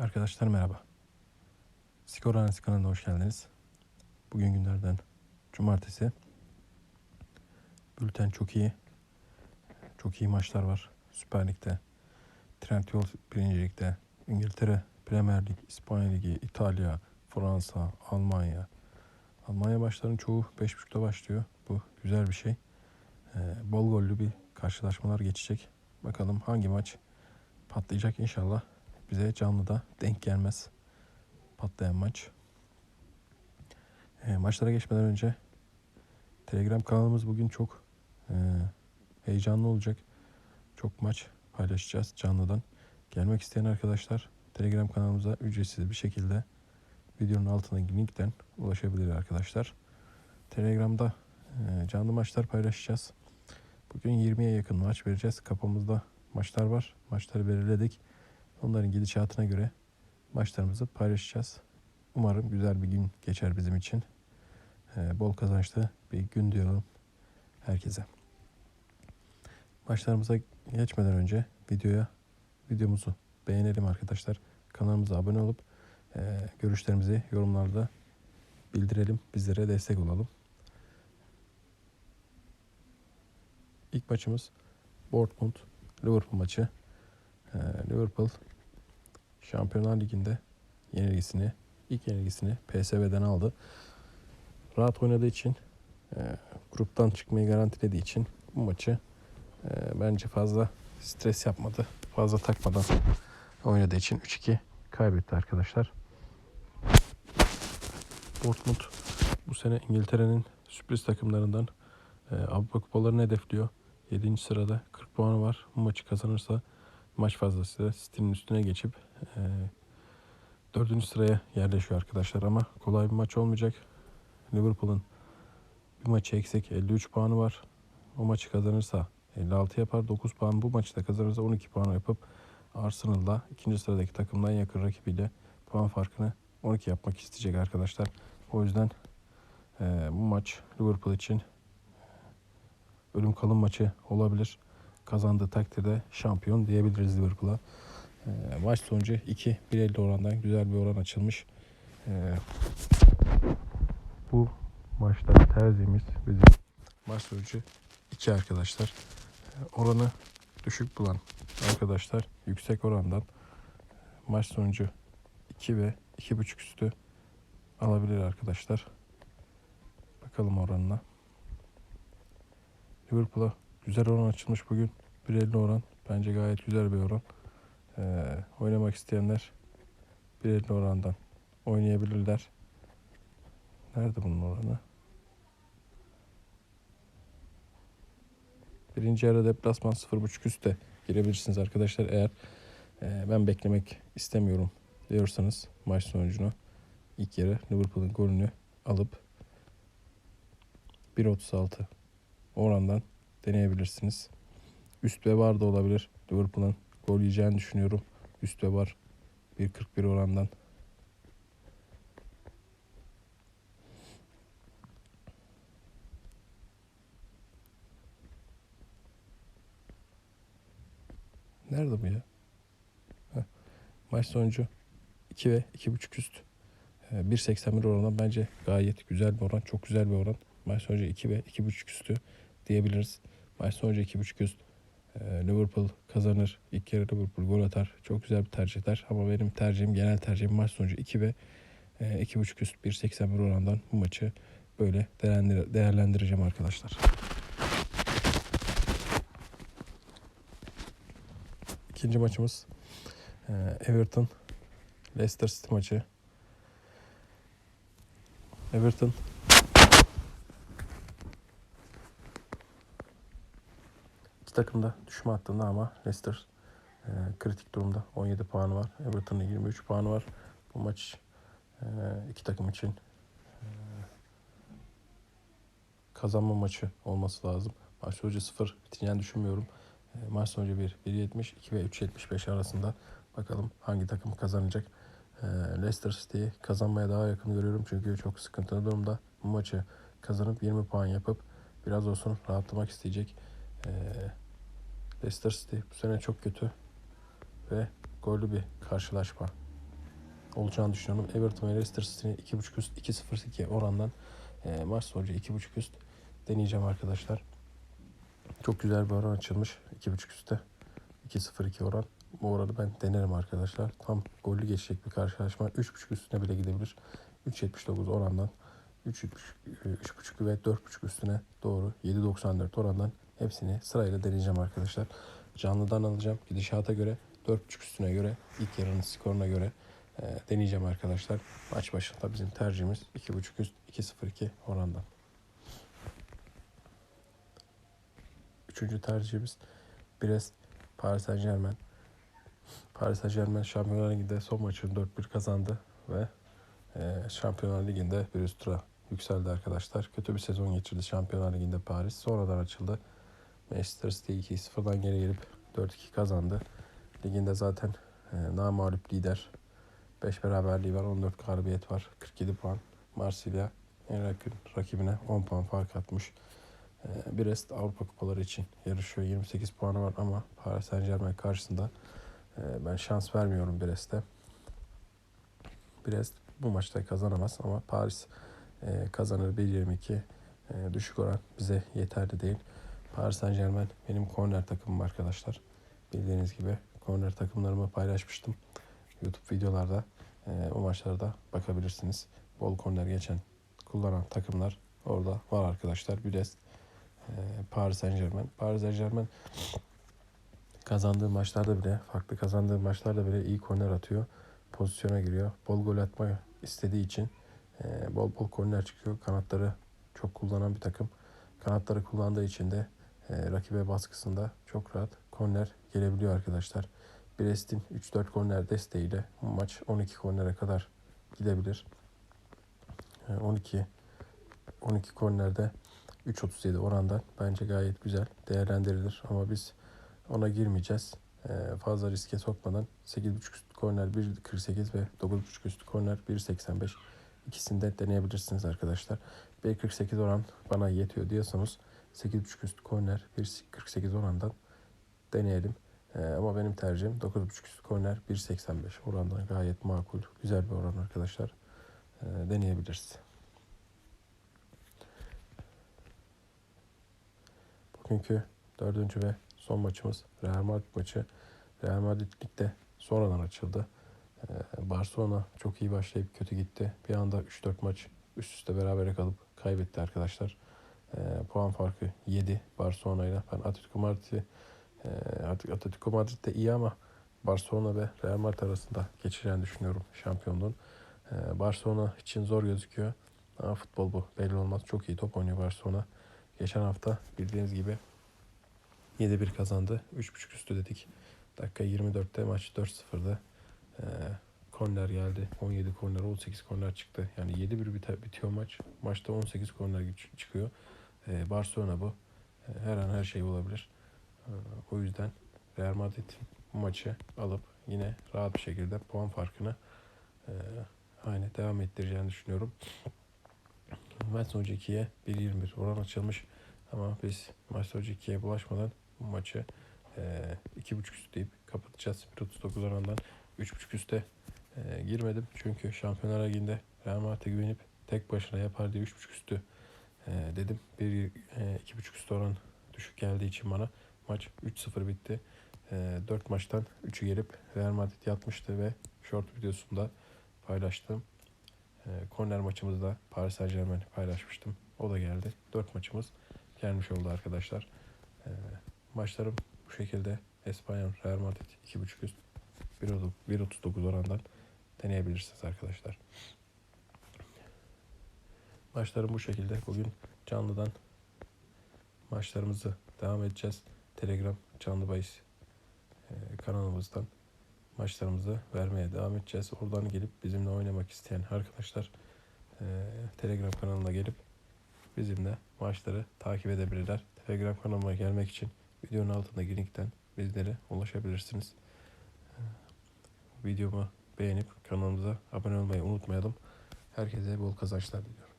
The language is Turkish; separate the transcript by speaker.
Speaker 1: Arkadaşlar merhaba. Skor kanalına hoş geldiniz. Bugün günlerden cumartesi. Bülten çok iyi. Çok iyi maçlar var. Süper Lig'de, Trendyol 1. Lig'de, İngiltere Premier Lig, İspanya Ligi, İtalya, Fransa, Almanya. Almanya maçlarının çoğu 5.30'da başlıyor. Bu güzel bir şey. Ee, bol gollü bir karşılaşmalar geçecek. Bakalım hangi maç patlayacak inşallah bize canlıda denk gelmez patlayan maç. E, maçlara geçmeden önce Telegram kanalımız bugün çok e, heyecanlı olacak. Çok maç paylaşacağız canlıdan. Gelmek isteyen arkadaşlar Telegram kanalımıza ücretsiz bir şekilde videonun altındaki linkten ulaşabilir arkadaşlar. Telegram'da e, canlı maçlar paylaşacağız. Bugün 20'ye yakın maç vereceğiz. Kapımızda maçlar var. Maçları belirledik. Onların gidişatına göre maçlarımızı paylaşacağız. Umarım güzel bir gün geçer bizim için. Ee, bol kazançlı bir gün diyorum herkese. Maçlarımıza geçmeden önce videoya videomuzu beğenelim arkadaşlar. Kanalımıza abone olup e, görüşlerimizi yorumlarda bildirelim. Bizlere destek olalım. İlk maçımız Dortmund Liverpool maçı. Ee, Liverpool Şampiyonlar Ligi'nde yenilgisini, ilk yenilgisini PSV'den aldı. Rahat oynadığı için, e, gruptan çıkmayı garantilediği için bu maçı e, bence fazla stres yapmadı. Fazla takmadan oynadığı için 3-2 kaybetti arkadaşlar. Dortmund bu sene İngiltere'nin sürpriz takımlarından e, Avrupa kupalarını hedefliyor. 7. sırada 40 puanı var. Bu maçı kazanırsa maç fazlasıyla City'nin üstüne geçip e, 4. sıraya yerleşiyor arkadaşlar ama kolay bir maç olmayacak. Liverpool'un bir maçı eksik 53 puanı var. O maçı kazanırsa 56 yapar. 9 puan bu maçı da kazanırsa 12 puan yapıp Arsenal'da ikinci sıradaki takımdan yakın rakibiyle puan farkını 12 yapmak isteyecek arkadaşlar. O yüzden e, bu maç Liverpool için ölüm kalım maçı olabilir. Kazandığı takdirde şampiyon diyebiliriz Liverpool'a. E, maç sonucu 2-1.50 orandan güzel bir oran açılmış. E, bu maçta tercihimiz bizim maç sonucu 2 arkadaşlar. E, oranı düşük bulan arkadaşlar yüksek orandan maç sonucu 2 ve 2.5 üstü alabilir arkadaşlar. Bakalım oranına. Liverpool'a güzel oran açılmış bugün. 1.50 oran. Bence gayet güzel bir oran. Ee, oynamak isteyenler 1.50 orandan oynayabilirler. Nerede bunun oranı? Birinci yarı deplasman 0.5 üstte girebilirsiniz arkadaşlar. Eğer e, ben beklemek istemiyorum diyorsanız maç sonucunu ilk yarı Liverpool'un golünü alıp 1.36 orandan deneyebilirsiniz. Üst ve var da olabilir. Liverpool'un gol yiyeceğini düşünüyorum. Üst ve var 1.41 orandan. Nerede bu ya? Maç sonucu 2 ve 2.5 üst. Ee, 1.81 oranı bence gayet güzel bir oran. Çok güzel bir oran. Maç sonucu 2 ve 2.5 üstü diyebiliriz. Maç sonucu 2.5 üst. Ee, Liverpool kazanır. İlk yarı Liverpool gol atar. Çok güzel bir tercihler. Ama benim tercihim, genel tercihim maç sonucu 2 ve e, 2.5 üst 1.81 orandan bu maçı böyle değerlendir- değerlendireceğim arkadaşlar. İkinci maçımız e, Everton Leicester City maçı. Everton İki takım da düşme hattında ama Leicester e, kritik durumda. 17 puanı var. Everton'ın 23 puanı var. Bu maç e, iki takım için e, kazanma maçı olması lazım. Maç sonucu 0 biteceğini düşünmüyorum. E, maç sonucu 1, 1.70, 2 ve 3.75 arasında bakalım hangi takım kazanacak. E, Leicester City'yi kazanmaya daha yakın görüyorum çünkü çok sıkıntılı durumda. Bu maçı kazanıp 20 puan yapıp biraz olsun rahatlamak isteyecek. E, Leicester City bu sene çok kötü ve gollü bir karşılaşma olacağını düşünüyorum. Everton ve Leicester City'nin 2.5 üst 2.02 orandan e, maç sonucu 2.5 üst deneyeceğim arkadaşlar. Çok güzel bir oran açılmış. 2.5 üstte. 2.02 oran. Bu oranı ben denerim arkadaşlar. Tam gollü geçecek bir karşılaşma. 3.5 üstüne bile gidebilir. 3.79 orandan 3.5 3.5 ve 4.5 üstüne doğru 7.94 orandan hepsini sırayla deneyeceğim arkadaşlar. Canlıdan alacağım. Gidişata göre 4.5 üstüne göre ilk yarının skoruna göre e, deneyeceğim arkadaşlar. Maç başında bizim tercihimiz 2.5 üst 2.02 orandan. Üçüncü tercihimiz Brest Paris Saint Germain. Paris Saint Germain Şampiyonlar Ligi'nde son maçını 4-1 kazandı ve e, Şampiyonlar Ligi'nde bir üst tura yükseldi arkadaşlar. Kötü bir sezon geçirdi Şampiyonlar Ligi'nde Paris. Sonradan açıldı. Manchester City 2-0'dan geri gelip 4-2 kazandı. Liginde zaten e, namağlup lider. 5 beraberliği var, 14 galibiyet var, 47 puan. Marsilya en yakın rakibine 10 puan fark atmış. E, Brest Avrupa Kupaları için yarışıyor. 28 puanı var ama Paris Saint Germain karşısında e, ben şans vermiyorum Brest'e. Brest bu maçta kazanamaz ama Paris e, kazanır 1.22 e, düşük oran bize yeterli değil. Paris Saint Germain benim korner takımım arkadaşlar. Bildiğiniz gibi korner takımlarımı paylaşmıştım. YouTube videolarda e, o maçlarda bakabilirsiniz. Bol korner geçen kullanan takımlar orada var arkadaşlar. Brest, e, Paris Saint Germain. Paris Saint Germain kazandığı maçlarda bile, farklı kazandığı maçlarda bile iyi korner atıyor. Pozisyona giriyor. Bol gol atma istediği için e, bol bol korner çıkıyor. Kanatları çok kullanan bir takım. Kanatları kullandığı için de e, rakibe baskısında çok rahat korner gelebiliyor arkadaşlar. Brest'in 3-4 korner desteğiyle maç 12 kornere kadar gidebilir. E, 12 12 kornerde 3.37 oranda bence gayet güzel değerlendirilir ama biz ona girmeyeceğiz. E, fazla riske sokmadan 8.5 üstü korner 1.48 ve 9.5 üstü korner 1.85 ikisini de deneyebilirsiniz arkadaşlar. 1.48 oran bana yetiyor diyorsanız 8.5 üstü korner 1.48 orandan deneyelim. Ee, ama benim tercihim 9.5 üstü korner 1.85 orandan gayet makul. Güzel bir oran arkadaşlar. Ee, deneyebiliriz. Bugünkü dördüncü ve son maçımız Real Madrid maçı. Real Madrid ligde sonradan açıldı. Ee, Barcelona çok iyi başlayıp kötü gitti. Bir anda 3-4 maç üst üste berabere kalıp kaybetti arkadaşlar. E, puan farkı 7 Barcelona ile. Ben Atletico Madrid'i e, Atletico Madrid de iyi ama Barcelona ve Real Madrid arasında geçeceğini düşünüyorum şampiyonluğun. E, Barcelona için zor gözüküyor. Ama futbol bu. Belli olmaz. Çok iyi top oynuyor Barcelona. Geçen hafta bildiğiniz gibi 7-1 kazandı. 3.5 üstü dedik. Dakika 24'te maç 4-0'dı. Ee, korner geldi. 17 korner, 18 korner çıktı. Yani 7-1 biter, bitiyor maç. Maçta 18 korner çıkıyor. Ee, Barcelona bu. Ee, her an her şey olabilir. Ee, o yüzden Real Madrid bu maçı alıp yine rahat bir şekilde puan farkını e, aynı devam ettireceğini düşünüyorum. Maç sonucu 2'ye 1.21 oran açılmış. Ama biz maç sonucu 2'ye bulaşmadan bu maçı e, 2.5 üst deyip kapatacağız. 1.39 orandan 3.5 üste e, girmedim. Çünkü Şampiyonlar Ligi'nde Real Madrid'e güvenip tek başına yapar diye 3.5 üstü e, dedim. Bir e, 2.5 üstü oran düşük geldiği için bana maç 3-0 bitti. E, 4 maçtan 3'ü gelip Real Madrid yatmıştı ve short videosunda paylaştım. E, korner maçımızda Paris Saint Germain paylaşmıştım. O da geldi. 4 maçımız gelmiş oldu arkadaşlar. E, maçlarım bu şekilde. Espanyol, Real Madrid 2.5 üst 1.30 1.39 orandan deneyebilirsiniz arkadaşlar. Maçlarım bu şekilde. Bugün canlıdan maçlarımızı devam edeceğiz. Telegram canlı bahis e, kanalımızdan maçlarımızı vermeye devam edeceğiz. Oradan gelip bizimle oynamak isteyen arkadaşlar e, Telegram kanalına gelip bizimle maçları takip edebilirler. Telegram kanalıma gelmek için videonun altındaki linkten bizlere ulaşabilirsiniz. E, Videomu beğenip kanalımıza abone olmayı unutmayalım. Herkese bol kazançlar diliyorum.